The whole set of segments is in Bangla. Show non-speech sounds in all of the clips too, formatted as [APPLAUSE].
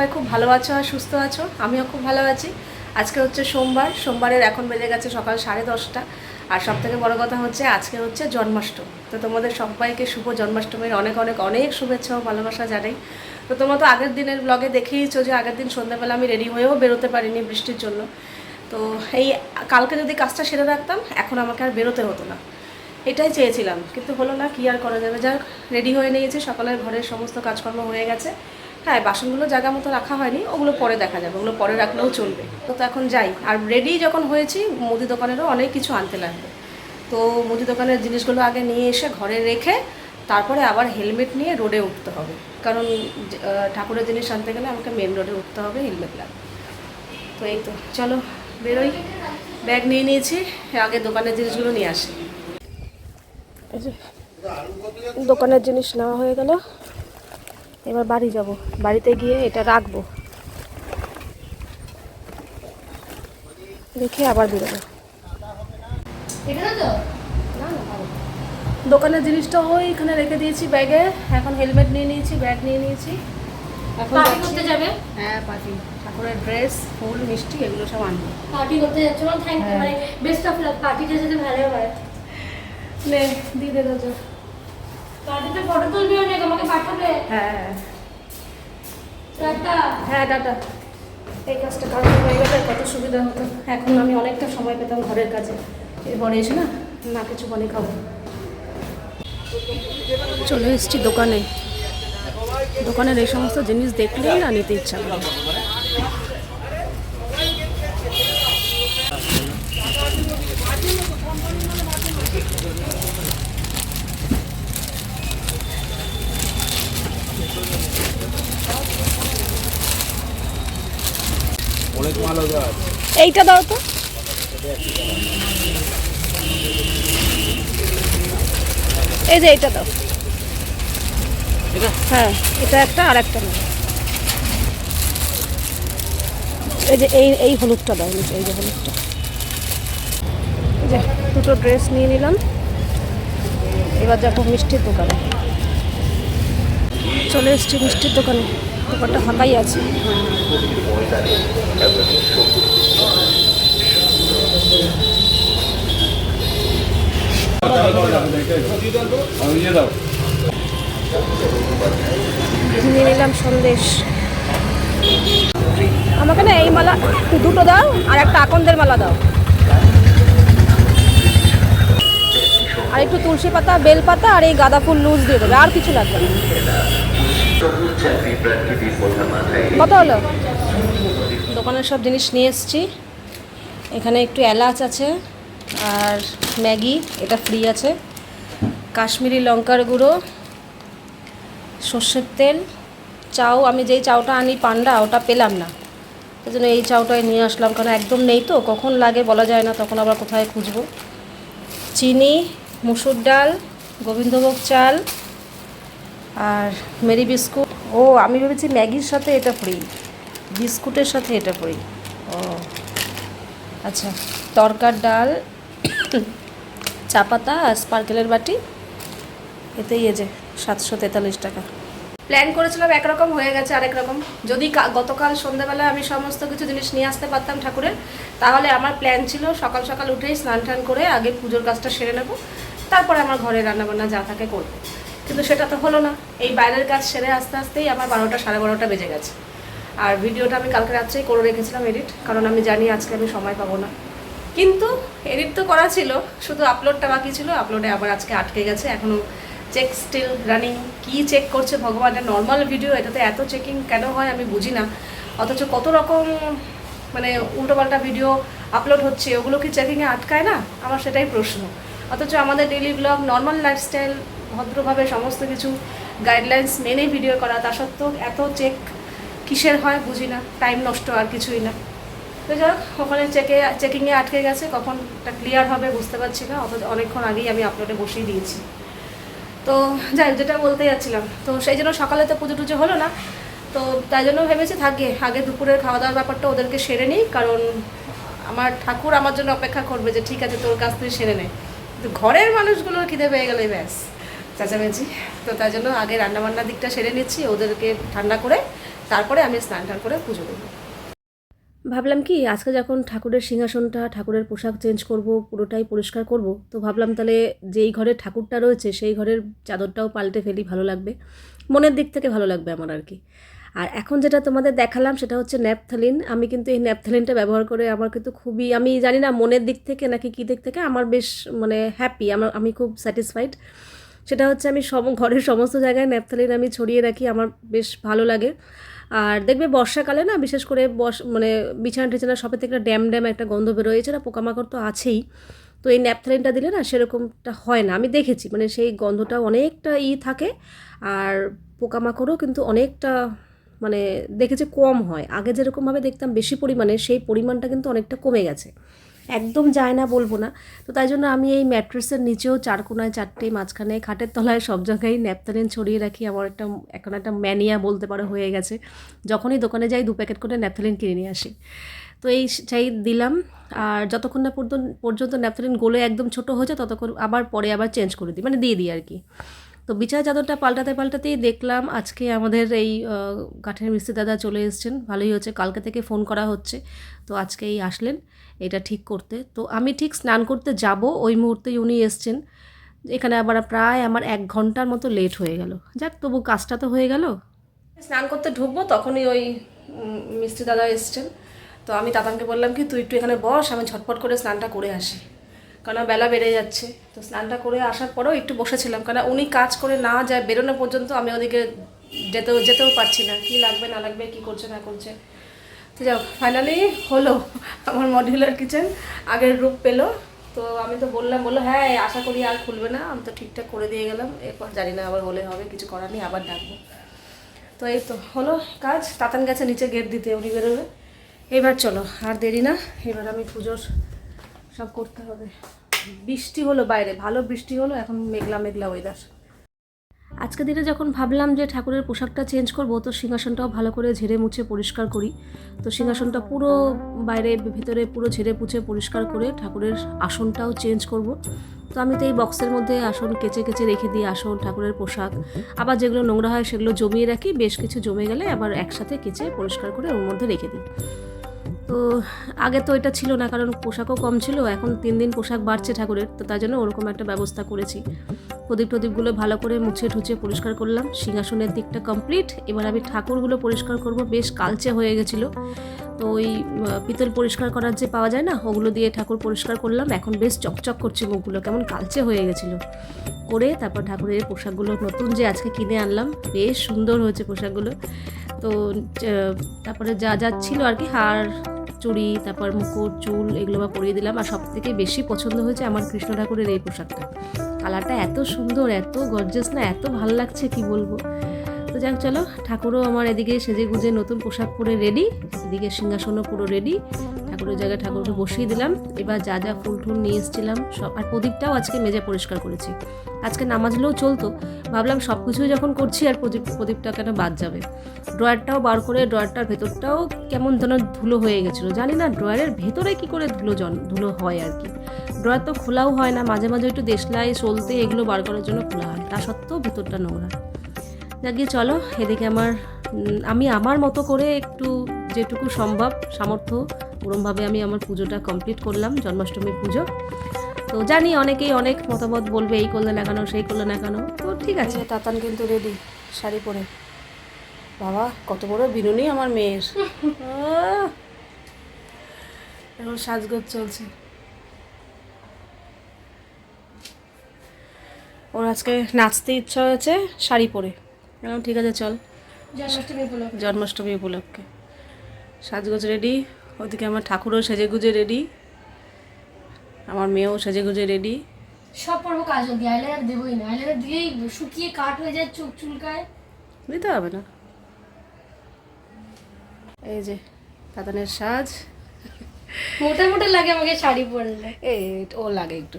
সবাই খুব ভালো আছো আর সুস্থ আছো? আমিও খুব ভালো আছি। আজকে হচ্ছে সোমবার, সোমবারের এখন বেজে গেছে সকাল সাড়ে দশটা। আর সব থেকে বড়ো কথা হচ্ছে আজকে হচ্ছে জন্মাষ্টমী। তো তোমাদের সবাইকে শুভ জন্মাষ্টমীর অনেক অনেক অনেক শুভেচ্ছা ও ভালোবাসা জানাই। তো তোমরা তো আগের দিনের ব্লগে দেখেইছো যে আগের দিন সন্ধ্যাবেলা আমি রেডি হয়েও বেরোতে পারিনি বৃষ্টির জন্য। তো এই কালকে যদি কাজটা সেরে রাখতাম, এখন আমাকে আর বেরোতে হতো না। এটাই চেয়েছিলাম, কিন্তু হলো না, কি আর করা যাবে? যাক রেডি হয়ে নিয়েছে। সকালের ঘরের সমস্ত কাজকর্ম হয়ে গেছে। হ্যাঁ বাসনগুলো জায়গা মতো রাখা হয়নি, ওগুলো পরে দেখা যাবে, ওগুলো পরে রাখলেও চলবে। তো তো এখন যাই, আর রেডি যখন হয়েছি, মুদি দোকানেরও অনেক কিছু আনতে লাগবে। তো মুদি দোকানের জিনিসগুলো আগে নিয়ে এসে ঘরে রেখে, তারপরে আবার হেলমেট নিয়ে রোডে উঠতে হবে। কারণ ঠাকুরের জিনিস আনতে গেলে আমাকে মেন রোডে উঠতে হবে, হেলমেট লাগবে। তো এই তো, চলো, বেরোই। ব্যাগ নিয়ে নিয়েছি, আগে দোকানের জিনিসগুলো নিয়ে আসি। দোকানের জিনিস নেওয়া হয়ে গেল। এবার বাড়ি যাব। বাড়িতে গিয়ে এটা রাখব। রেখে আবার বেরোবো। দোকানের জিনিসটা ওইখানে রেখে দিয়েছি ব্যাগে। এখন হেলমেট নিয়ে নিয়েছি ব্যাগ নিয়ে নিয়েছি। এখন করতে যাবে? হ্যাঁ পার্টি ঠাকুরের ড্রেস ফুল মিষ্টি এগুলো সব আনব। পার্টি করতে যাচ্ছ? Thank you. মানে বেস্ট অফ লাক পার্টিটা যদি ভালো হয়। নে দিয়ে দে রোজা ফটো তুলবি অনেক আমাকে পাঠাবে? হ্যাঁ। হ্যাঁ টাটা। এই কাজটা কারণ হয়ে গেলে কত সুবিধা হতো। এখন আমি অনেকটা সময় পেতাম ঘরের কাজে। এরপরে এসে না না কিছু বলে খাব। চলে এসেছি দোকানে। দোকানের এই সমস্ত জিনিস দেখলেই না নিতে ইচ্ছা করে অনেক মাল হবে আর এইটা দাও তো। এই যে এইটা দাও। হ্যাঁ এটা একটা আর একটা নাও এই যে এই এই হলুদটা দাও এই যে হলুদটা। এই যে দুটো ড্রেস নিয়ে নিলাম। এবার যাব মিষ্টির দোকানে। চলে এসছি মিষ্টির দোকানে। দোকানটা ফাঁকাই আছে। নিয়ে নিলাম সন্দেশ। আমাকে না এই মালা দুটো দাও আর একটা আকন্দের মালা দাও। আর একটু তুলসী পাতা, বেল পাতা আর এই গাঁদা ফুল, লুজ দিয়ে দেবে। আর কিছু লাগবে না। কত হলো? দোকানের সব জিনিস নিয়ে এসেছি। এখানে একটু এলাচ আছে আর ম্যাগি, এটা ফ্রি আছে। কাশ্মীরি লঙ্কার গুঁড়ো, সর্ষের তেল। চাউ আমি যেই চাউটা আনি পান্ডা, ওটা পেলাম না। সেই জন্য এই চাউটাই নিয়ে আসলাম, কারণ একদম নেই তো, কখন লাগে বলা যায় না, তখন আবার কোথায় খুঁজবো। চিনি, মুসুর ডাল, গোবিন্দভোগ চাল আর মেরি বিস্কুট। ও, আমি ভেবেছি ম্যাগির সাথে এটা ফ্রি বিস্কুটের সাথে এটা ফ্রি ও আচ্ছা। তরকার ডাল চা পাতা আর স্পার্কেলের বাটি। এতেই এ যে সাতশো তেতাল্লিশ টাকা। প্ল্যান করেছিলাম একরকম, হয়ে গেছে আরেক রকম। যদি গতকাল সন্ধ্যাবেলা আমি সমস্ত কিছু জিনিস নিয়ে আসতে পারতাম ঠাকুরের, তাহলে আমার প্ল্যান ছিল সকাল সকাল উঠেই স্নান টান করে আগে পুজোর কাজটা সেরে নেব। তারপরে আমার ঘরে রান্নাবান্না যা থাকে করব। কিন্তু সেটা তো হলো না। এই বাইরের কাজ সেরে আস্তে আস্তেই আমার বারোটা, সাড়ে বারোটা বেজে গেছে। আর ভিডিওটা আমি কালকে রাত্রেই করে রেখেছিলাম এডিট কারণ আমি জানি আজকে আমি সময় পাবো না। কিন্তু এডিট তো করা ছিল, শুধু আপলোডটা বাকি ছিল আপলোডে আবার আজকে আটকে গেছে। এখনও চেক স্টিল রানিং কি চেক করছে ভগবানের নর্মাল ভিডিও এটাতে এত চেকিং কেন হয় আমি বুঝি না। অথচ কত রকম মানে উল্টোপাল্টা ভিডিও আপলোড হচ্ছে, ওগুলো কি চেকিংয়ে আটকায় না? আমার সেটাই প্রশ্ন। অথচ আমাদের ডেলি ব্লগ নর্মাল লাইফস্টাইল ভদ্রভাবে সমস্ত কিছু গাইডলাইন্স মেনে ভিডিও করা, তা সত্ত্বেও এত চেক কিসের হয় বুঝি না টাইম নষ্ট আর কিছুই না। তো যাক ওখানে চেকে চেকিংয়ে আটকে গেছে, কখন এটা ক্লিয়ার হবে বুঝতে পারছি না, অথচ অনেকক্ষণ আগেই আমি আপলোডে বসিয়ে দিয়েছি। তো যাই যেটা বলতে যাচ্ছিলাম, তো সেই জন্য সকালে তো পুজো টুজো হলো না, তো তাই জন্য ভেবেছি থাকে, আগে দুপুরের খাওয়া দাওয়ার ব্যাপারটা ওদেরকে সেরে নিই, কারণ আমার ঠাকুর আমার জন্য অপেক্ষা করবে যে ঠিক আছে, তোর কাছ থেকে সেরে নে। কিন্তু ঘরের মানুষগুলোর খিদে পেয়ে গেলে ব্যাস। চেঁচামেচি। তো তাই জন্য আগে রান্নাবান্নার দিকটা সেরে নিচ্ছি, ওদেরকে ঠান্ডা করে তারপরে আমি স্নান টান করে পুজো দেবো। ভাবলাম কি, আজকে যখন ঠাকুরের সিংহাসনটা, ঠাকুরের পোশাক চেঞ্জ করব, পুরোটাই পরিষ্কার করব, তো ভাবলাম তাহলে যেই ঘরে ঠাকুরটা রয়েছে, সেই ঘরের চাদরটাও পাল্টে ফেলি, ভালো লাগবে। মনের দিক থেকে ভালো লাগবে আমার আর কি। আর এখন যেটা তোমাদের দেখালাম, সেটা হচ্ছে ন্যাপথালিন। আমি কিন্তু এই ন্যাপথালিনটা ব্যবহার করে আমার কিন্তু খুবই, আমি জানি না মনের দিক থেকে নাকি কী দিক থেকে, আমার বেশ মানে হ্যাপি আমার, আমি খুব স্যাটিসফাইড সেটা হচ্ছে আমি সব ঘরের সমস্ত জায়গায় ন্যাপথালিন আমি ছড়িয়ে রাখি, আমার বেশ ভালো লাগে। আর দেখবে বর্ষাকালে না, বিশেষ করে বস মানে বিছানা টিছানা সবে থেকে একটা ড্যাম ড্যাম একটা গন্ধ বেরোয়, এছাড়া পোকামাকড় তো আছেই। তো এই ন্যাপথালিনটা দিলে না, সেরকমটা হয় না। আমি দেখেছি মানে সেই গন্ধটা অনেকটা ই থাকে, আর পোকামাকড়ও কিন্তু অনেকটা মানে দেখেছি কম হয়। আগে যেরকমভাবে দেখতাম, বেশি পরিমাণে, সেই পরিমাণটা কিন্তু অনেকটা কমে গেছে। একদম যায় না বলব না। তো তাই জন্য আমি এই ম্যাট্রেসের নিচেও চার কোনায় চারটে, মাঝখানে খাটের তলায় সব জায়গায় ন্যাপথালিন ছড়িয়ে রাখি। আমার একটা এখন একটা ম্যানিয়া বলতে পারো হয়ে গেছে। যখনই দোকানে যাই দু প্যাকেট করে ন্যাপথালিন কিনে নিয়ে আসি। তো এই চাই দিলাম। আর যতক্ষণ না পর্যন্ত পর্যন্ত ন্যাপথালিন গলে একদম ছোট হয়ে যায় ততক্ষণ আবার পরে আবার চেঞ্জ করে দিই। মানে দিয়ে দিই আর কি। তো বিছানা চাদরটা পাল্টাতে পাল্টাতেই দেখলাম আজকে আমাদের এই কাঠের মিস্ত্রি দাদা চলে এসেছেন। ভালোই হচ্ছে, কালকে থেকে ফোন করা হচ্ছে। তো আজকেই আসলেন, এটা ঠিক করতে। তো আমি ঠিক স্নান করতে যাব, ওই মুহূর্তেই উনি এসছেন। এখানে আবার প্রায় আমার এক ঘণ্টার মতো লেট হয়ে গেল। যাক, তবু কাজটা তো হয়ে গেল। স্নান করতে ঢুকবো, তখনই ওই মিস্ত্রি দাদা এসছেন। তো আমি তাতানকে বললাম কি, তুই একটু এখানে বস, আমি ঝটপট করে স্নানটা করে আসি। কারণ বেলা বেড়ে যাচ্ছে। তো স্নানটা করে আসার পরেও একটু বসেছিলাম কারণ উনি কাজ করে না যায় বেরোনো পর্যন্ত আমি ওদিকে যেতেও যেতেও পারছি না। কি লাগবে, না লাগবে, কি করছে, না করছে। তো যাও ফাইনালি হলো আমার মডিউলার কিচেন আগের রূপ পেল। তো আমি তো বললাম, বলল হ্যাঁ আশা করি আর খুলবে না। আমি তো ঠিকঠাক করে দিয়ে গেলাম। এরপর জানি না আবার হলে হবে, কিছু করার নেই, আবার ডাকবো। তো এই তো হলো কাজ। তাতান গেছে নিচে গেট দিতে, উনি বেরোবে। এবার চলো, আর দেরি না। এবার আমি পুজোর সব করতে হবে। বৃষ্টি হলো বাইরে, ভালো বৃষ্টি হলো, এখন মেঘলা মেঘলা ওয়েদার আজকে দিনে যখন ভাবলাম যে ঠাকুরের পোশাকটা চেঞ্জ করব, তো সিংহাসনটাও ভালো করে ঝেড়ে মুছে পরিষ্কার করি। তো সিংহাসনটা পুরো বাইরে, ভিতরে পুরো ঝেড়ে পুছে পরিষ্কার করে ঠাকুরের আসনটাও চেঞ্জ করব। তো আমি তো এই বক্সের মধ্যে আসন কেচে কেচে রেখে দিই, আসন, ঠাকুরের পোশাক। আবার যেগুলো নোংরা হয় সেগুলো জমিয়ে রাখি, বেশ কিছু জমে গেলে আবার একসাথে কেচে পরিষ্কার করে ওর মধ্যে রেখে দিই। তো আগে তো এটা ছিল না, কারণ পোশাকও কম ছিল, এখন তিন দিন পোশাক বাড়ছে ঠাকুরের, তো তার জন্য ওরকম একটা ব্যবস্থা করেছি। প্রদীপ টদীপগুলো ভালো করে মুছে ঠুচে পরিষ্কার করলাম, সিংহাসনের দিকটা কমপ্লিট এবার আমি ঠাকুরগুলো পরিষ্কার করব, বেশ কালচে হয়ে গেছিল। তো ওই পিতল পরিষ্কার করার যে পাওয়া যায় না, ওগুলো দিয়ে ঠাকুর পরিষ্কার করলাম, এখন বেশ চকচক করছে মুখগুলো, কেমন কালচে হয়ে গেছিল। করে তারপর ঠাকুরের পোশাকগুলো নতুন যে আজকে কিনে আনলাম, বেশ সুন্দর হয়েছে পোশাকগুলো। তো তারপরে যা যা ছিল আর কি, হার চুড়ি তারপর মুকুট, চুল এগুলো বা পরিয়ে দিলাম। আর সব থেকে বেশি পছন্দ হয়েছে আমার কৃষ্ণ ঠাকুরের এই পোশাকটা। কালারটা এত সুন্দর, এত গর্জেস না, এত ভালো লাগছে কি বলব? তো যাক, চলো, ঠাকুরও আমার এদিকে সেজে গুজে নতুন পোশাক পরে রেডি এদিকে সিংহাসনও পুরো রেডি ঠাকুরের জায়গায় ঠাকুরকে বসিয়ে দিলাম। এবার যা যা ফুল টুল নিয়ে এসেছিলাম, সব আর প্রদীপটাও আজকে মেজে পরিষ্কার করেছি। আজকে নামাজলেও চলতো। ভাবলাম সব কিছুই যখন করছি আর প্রদীপ প্রদীপটা কেন বাদ যাবে? ড্রয়ারটাও বার করে, ড্রয়ারটার ভেতরটাও কেমন যেন ধুলো হয়ে গেছিল। জানি না ড্রয়ারের ভেতরে কি করে ধুলো জন ধুলো হয় আর কি। ড্রয়ার তো খোলাও হয় না, মাঝে মাঝে একটু দেশলাই চলতে এগুলো বার করার জন্য খোলা হয়। তা সত্ত্বেও ভেতরটা নোংরা। যা গিয়ে চলো, এদিকে আমার আমি আমার মতো করে একটু যেটুকু সম্ভব সামর্থ্য ওরমভাবে আমি আমার পুজোটা কমপ্লিট করলাম জন্মাষ্টমী পুজো। তো জানি অনেকেই অনেক মতামত বলবে এই করলে না কেন সেই করলে না কেন। তো ঠিক আছে। তাতান কিন্তু রেডি শাড়ি পরে। বাবা কত বড় বিনুনি আমার মেয়ের। এখন সাজগোজ চলছে। ওর আজকে নাচতে ইচ্ছা হয়েছে শাড়ি পরে। ঠিক আছে চল। জন্মাষ্টমী উপলক্ষে। জন্মাষ্টমী উপলক্ষে। সাজগোজ রেডি। ওদিকে আমার ঠাকুরও সেজে গুজে রেডি। আমার মেয়েও সেজে গুজে রেডি। সব পর্ব কাজ দিয়ে আইলাইনার দেবোই না। আইলাইনার দিলেই শুকিয়ে কাঠ হয়ে যায় চোখ চুলকায়। দিতে হবে না। এই যে তাতানের সাজ। মোটা মোটা লাগে আমাকে শাড়ি পরলে। এই ও লাগে একটু।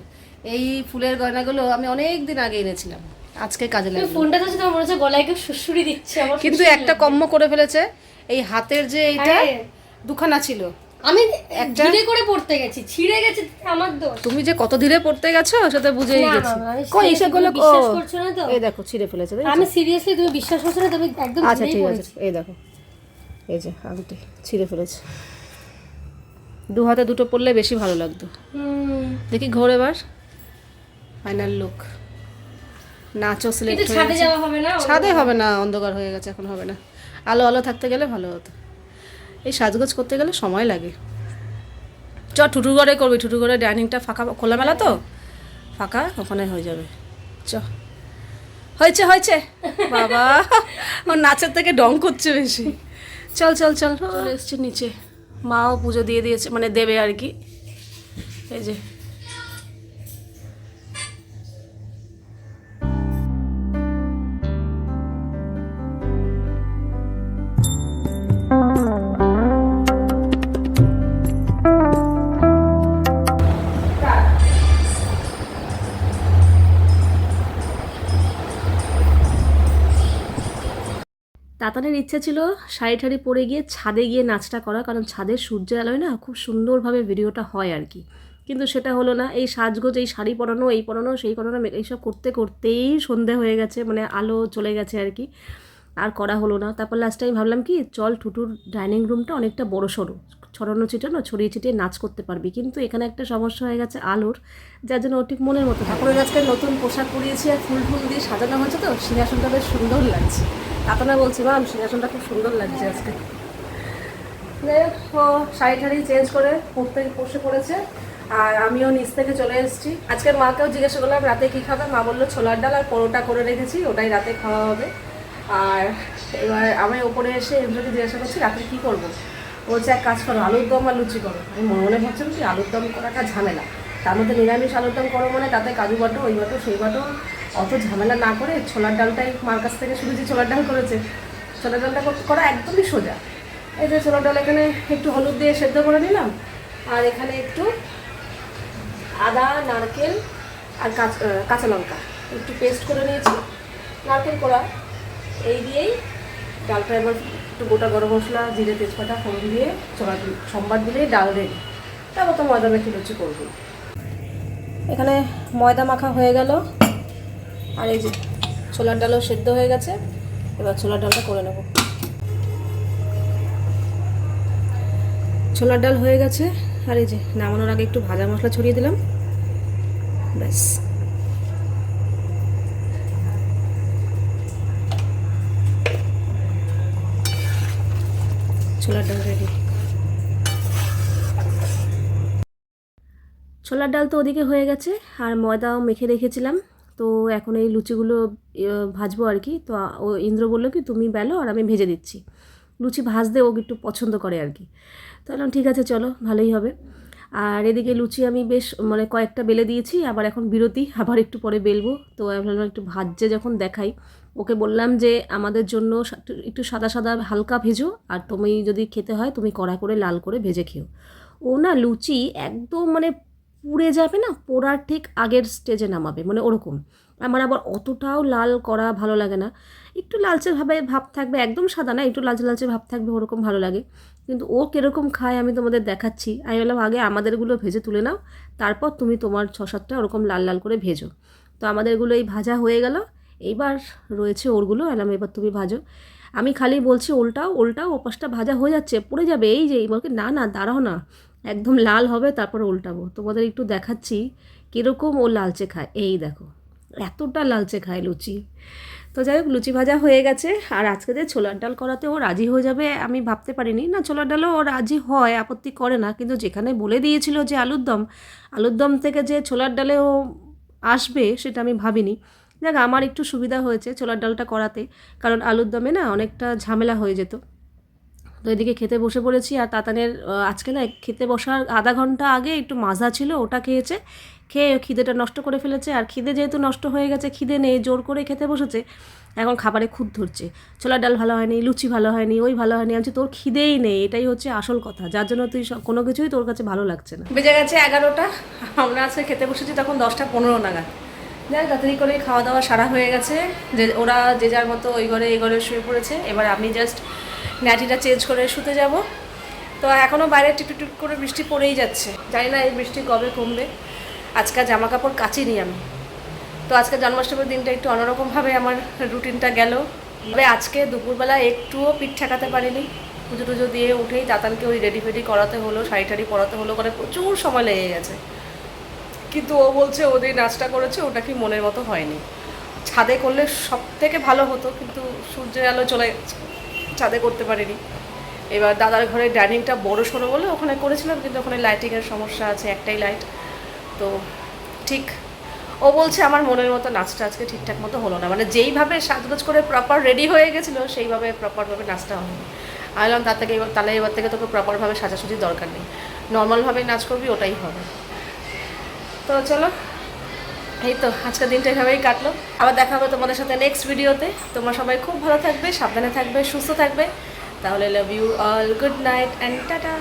এই ফুলের গয়নাগুলো আমি অনেক দিন আগে এনেছিলাম। আজকে কাজে লাগবে ফোনটা তো তোমার মনে হচ্ছে গলায় কেউ সুসুরি দিচ্ছে আমার কিন্তু একটা। কম্ম করে ফেলেছে এই হাতের যে এইটা। দুখানা ছিল। আমি একটা- ধীরে করে পড়তে গেছি ছিঁড়ে গেছে আমার দোষ। তুমি যে কত ধীরে পড়তে গেছো সেটা বুঝেই গেছি। কই সেগুলো তুমি বিশ্বাস করছ না তো? এই দেখো ছিঁড়ে ফেলেছে? আমি সিরিয়াসলি তুমি বিশ্বাস করছ না তুমি একদম আচ্ছা ঠিক আছে এই দেখো। এই যে আংটি ছিঁড়ে ফেলেছে। দু হাতে দুটো পড়লে বেশি ভালো লাগতো। দেখি ঘোর এবার। ফাইনাল লুক নাচও সিলেক্ট হয়ে ছাদে যাওয়া হবে না ছাদে হবে না অন্ধকার হয়ে গেছে এখন হবে না। আলো আলো থাকতে গেলে ভালো হতো। এই সাজগোজ করতে গেলে সময় লাগে। চ ঠুটুগড়ে করবি ঠুটুগড়ে ডাইনিংটা ফাঁকা খোলামেলা তো? ফাঁকা? ওখানে হয়ে যাবে। চ। হয়েছে হয়েছে। বাবা ওর নাচের থেকে ডং করছে বেশি। চল চল চল। চলে এসছে নিচে। মাও পুজো দিয়ে দিয়েছে মানে দেবে আর কি। এই যে। তাতানের ইচ্ছে ছিল শাড়ি ঠাড়ি পরে গিয়ে ছাদে গিয়ে নাচটা করা কারণ ছাদের সূর্যের আলোয় না খুব সুন্দরভাবে ভিডিওটা হয় আর কি। কিন্তু সেটা হলো না, এই সাজগোজ, এই শাড়ি পরানো, এই পরানো, সেই পরানো, এইসব করতে করতেই সন্ধে হয়ে গেছে মানে আলো চলে গেছে আর কি। আর করা হলো না। তারপর লাস্ট টাইম ভাবলাম কি, চল টুটুর ডাইনিং রুমটা অনেকটা বড় সড়ো, ছড়ানো ছিটানো, ছড়িয়ে ছিটিয়ে নাচ করতে পারবি। কিন্তু এখানে একটা সমস্যা হয়ে গেছে আলোর, যার জন্য ও ঠিক মনের মতো ঠাকুরের আজকে নতুন পোশাক পরিয়েছি আর ফুল ফুল দিয়ে সাজানো হয়েছে তো, সিংহাসনটা বেশ সুন্দর লাগছে। তাতনা বলছি ম্যাম সিংহাসনটা খুব সুন্দর লাগছে আজকে। যাই হোক শাড়ি ঠাড়ি চেঞ্জ করে পড়তে, বসে পড়েছে। আর আমিও নিচ থেকে চলে এসেছি। আজকে মাকেও জিজ্ঞাসা করলাম, রাতে কী খাবে? মা বলল, ছোলার ডাল আর পরোটা করে রেখেছি, ওটাই রাতে খাওয়া হবে। আর এবার আমি ওপরে এসে এমনিকে জিজ্ঞাসা করছি, রাতে কী করব? বলছে, এক কাজ করো, আলুর দম আর লুচি করো। আমি মনে মনে ভাবছিলাম কি, আলুর দম করাটা ঝামেলা। তার মধ্যে নিরামিষ আলুর দম করো মানে তাতে কাজু বাটো, ওই বাটো, সেই বাটো অত ঝামেলা না করে ছোলার ডালটাই মার কাছ থেকে শুনেছি ছোলার ডাল করেছে, ছোলার ডালটা কর- একদমই সোজা। এই যে ছোলার ডাল এখানে একটু হলুদ দিয়ে সেদ্ধ করে নিলাম, আর এখানে একটু আদা, নারকেল আর কাঁচ- কাঁচা লঙ্কা একটু পেস্ট করে নিয়েছি। নারকেল করা এই দিয়েই ডালটা এবার একটু গোটা গরম মশলা, জিরে, তেজপাতা, ফোড়ন দিয়ে ছোলা সোমবার দিলেই ডাল রেডি তারপর তো ময়দা মেখে লুচি করব এখানে ময়দা মাখা হয়ে গেল। আর এই যে ছোলার ডালও সেদ্ধ হয়ে গেছে, এবার ছোলার ডালটা করে নেব। ছোলার ডাল হয়ে গেছে, আর এই যে নামানোর আগে একটু ভাজা মশলা ছড়িয়ে দিলাম। ব্যাস। ছোলার ডাল রেডি ছোলার ডাল তো ওদিকে হয়ে গেছে, আর ময়দাও মেখে রেখেছিলাম। তো এখন এই লুচিগুলো ভাজবো আর কি। তো ও ইন্দ্র বলল কি, তুমি বেলো আর আমি ভেজে দিচ্ছি। লুচি ভাজতে ও একটু পছন্দ করে আর কি। তো ঠিক আছে, চলো, ভালোই হবে। আর এদিকে লুচি আমি বেশ মানে কয়েকটা বেলে দিয়েছি, আবার এখন বিরতি, [LAUGHS] আবার একটু পরে বেলবো। তো ভাবলাম একটু ভাজছে যখন দেখাই। ওকে বললাম যে, আমাদের জন্য একটু সাদা সাদা হালকা ভেজো, আর তুমি যদি খেতে হয়, তুমি কড়া করে লাল করে ভেজে খেও। ও না, লুচি একদম মানে পুড়ে যাবে না, পোড়ার ঠিক আগের স্টেজে নামাবে মানে ওরকম। আমার আবার অতটাও লাল করা ভালো লাগে না। একটু লালচে ভাবে ভাব থাকবে, একদম সাদা না, একটু লালচে লালচে ভাব থাকবে, ওরকম ভালো লাগে। কিন্তু ও কীরকম খায় আমি তোমাদের দেখাচ্ছি। আমি বললাম, আগে আমাদেরগুলো ভেজে তুলে নাও, তারপর তুমি তোমার ছ সাতটা ওরকম লাল লাল করে ভেজো। তো আমাদেরগুলো এই ভাজা হয়ে গেল। এইবার রয়েছে ওরগুলো এলাম এবার তুমি ভাজো। আমি খালি বলছি, ওলটাও ওলটাও, ওপাশটা ভাজা হয়ে যাচ্ছে, পড়ে যাবে, এই যে এই বলকে না না, দাঁড়াও না। একদম লাল হবে, তারপর উল্টাবো। তোমাদের একটু দেখাচ্ছি কীরকম ও লালচে খায়। এই দেখো, এতটা লালচে খায় লুচি। তো যাই হোক, লুচি ভাজা হয়ে গেছে, আর আজকে যে ছোলার ডাল করাতে ও রাজি হয়ে যাবে আমি ভাবতে পারিনি। না, ছোলার ডালও ও রাজি হয়, আপত্তি করে না, কিন্তু যেখানে বলে দিয়েছিল যে আলুর দম আলুর দম থেকে যে ছোলার ডালে ও আসবে সেটা আমি ভাবিনি। দেখ আমার একটু সুবিধা হয়েছে ছোলার ডালটা করাতে, কারণ আলুর দমে না অনেকটা ঝামেলা হয়ে যেত। তো এদিকে খেতে বসে পড়েছি আর তাতানের আজকে না খেতে বসার আধা ঘণ্টা আগে একটু মাজা ছিল, ওটা খেয়েছে, খেয়ে খিদেটা নষ্ট করে ফেলেছে। আর খিদে যেহেতু নষ্ট হয়ে গেছে, খিদে নেই, জোর করে খেতে বসেছে, এখন খাবারে খুদ ধরছে। ছোলার ডাল ভালো হয়নি, লুচি ভালো হয়নি, ওই ভালো হয়নি, আমি তোর খিদেই নেই, এটাই হচ্ছে আসল কথা। যার জন্য তুই কোনো কিছুই তোর কাছে ভালো লাগছে না। বেজে গেছে এগারোটা, আমরা আজকে খেতে বসেছি তখন দশটা পনেরো নাগাদ। যাই তাড়াতাড়ি করে খাওয়া দাওয়া সারা হয়ে গেছে। যে ওরা যে যার মতো ওই ঘরে, এই ঘরে শুয়ে পড়েছে। এবার আমি জাস্ট ন্যাটিটা চেঞ্জ করে শুতে যাব। তো এখনও বাইরে টিপি টিপ করে বৃষ্টি পড়েই যাচ্ছে। জানি না এই বৃষ্টি কবে কমবে। আজকে জামা কাপড় কাচিনি আমি। তো আজকে জন্মাষ্টমীর দিনটা একটু অন্যরকমভাবে আমার রুটিনটা গেল। তবে আজকে দুপুরবেলা একটুও পিঠ ঠেকাতে পারিনি। পুজো টুজো দিয়ে উঠেই তাতানকে ওই রেডি ফেডি করাতে হলো, শাড়ি টাড়ি পরাতে হলো করে প্রচুর সময় লেগে গেছে। কিন্তু ও বলছে ওদের নাচটা করেছে, ওটা কি মনের মতো হয়নি। ছাদে করলে সব থেকে ভালো হতো, কিন্তু সূর্যের আলো চলে ছাদে করতে পারিনি। এবার দাদার ঘরে ডাইনিংটা বড় সড়ো বলে ওখানে করেছিলাম, কিন্তু ওখানে লাইটিংয়ের সমস্যা আছে, একটাই লাইট তো ঠিক, ও বলছে আমার মনের মতো নাচটা আজকে ঠিকঠাক মতো হলো না। মানে যেইভাবে সাজগোজ করে প্রপার রেডি হয়ে গেছিল, সেইভাবে প্রপারভাবে নাচটা হয়নি। আমি বললাম, তার থেকে এবার, তাহলে এবার থেকে তোকে প্রপারভাবে সাজাসুজির দরকার নেই। নর্মালভাবে নাচ করবি, ওটাই হবে। তো চলো এই তো, আজকের দিনটা এভাবেই কাটলো। আবার দেখা হবে তোমাদের সাথে নেক্সট ভিডিওতে তোমরা সবাই খুব ভালো থাকবে, সাবধানে থাকবে, সুস্থ থাকবে। তাহলে love you all good night and tata